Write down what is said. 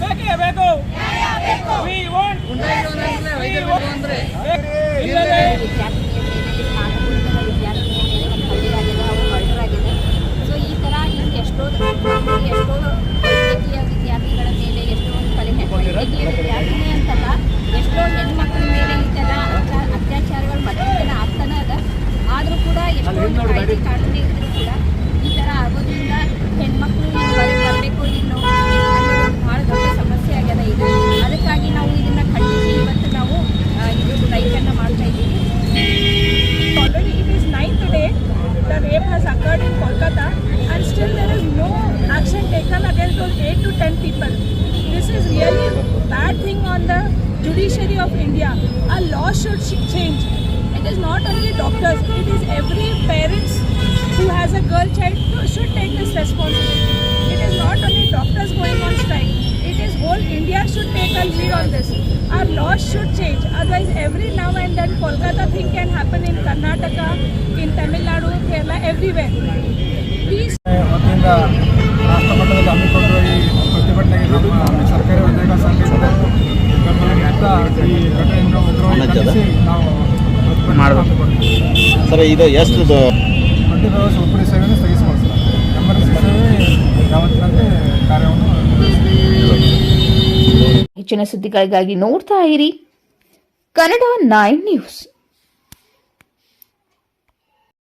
ಬೇಕೇ ಬೇಕು ವಿ ಬೇಕು ವಿ ವಾಂಟ್ ಅಂದ್ರೆ ಅಂತಲ್ಲ ಎಷ್ಟೋ ಹೆಣ್ಮಕ್ಳ ಮೇಲೆ ಅತ್ಯಾ ಅತ್ಯಾಚಾರಗಳು ಮತ್ತೆ ಆಗ್ತಾನೆ ಅದ ಆದರೂ ಕೂಡ ಎಷ್ಟೊಂದು ಕಾಯ್ದೆ ಕಾನೂನು ಇದ್ರೂ ಕೂಡ ಈ ಥರ ಆಗೋದ್ರಿಂದ ಹೆಣ್ಮಕ್ಳು ಹೊರಗೆ ಬರಬೇಕು ಇನ್ನು ಅನ್ನೋದು ಭಾಳ ದೊಡ್ಡ ಸಮಸ್ಯೆ ಆಗ್ಯದ ಈಗ. ಅದಕ್ಕಾಗಿ ನಾವು ಇದನ್ನು ಖಂಡಿಸಿ ಇವತ್ತು ನಾವು ಇದು ಸ್ಟ್ರೈಕನ್ನು ಮಾಡ್ತಾ ಇದ್ದೀವಿ. It is ninth day the occurred in bad thing on the judiciary of India. Our law should change. It is not only doctors, it is every parents who has a girl child should take this responsibility. It is not only doctors going on strike. It is whole India should take a lead on this. Our laws should change. Otherwise, every now and then Kolkata thing can happen in Karnataka, in Tamil Nadu, Kerala, everywhere. Please ಈ ಘಟನೆಯನ್ನು ಉಗ್ರವಾಗಿ ಖಂಡಿಸಿ ನಾವು ಪ್ರತಿಭಟನೆ sir ಇದು ಎಷ್ಟು ಸೇವೆಯನ್ನು emergency ಸೇವೆ ಯಾವತ್ತಿನಂತೆ ಕಾರ್ಯವನ್ನು. ಹೆಚ್ಚಿನ ಸುದ್ದಿಗಳಿಗಾಗಿ ನೋಡ್ತಾ ಇರಿ. Kannada nine news.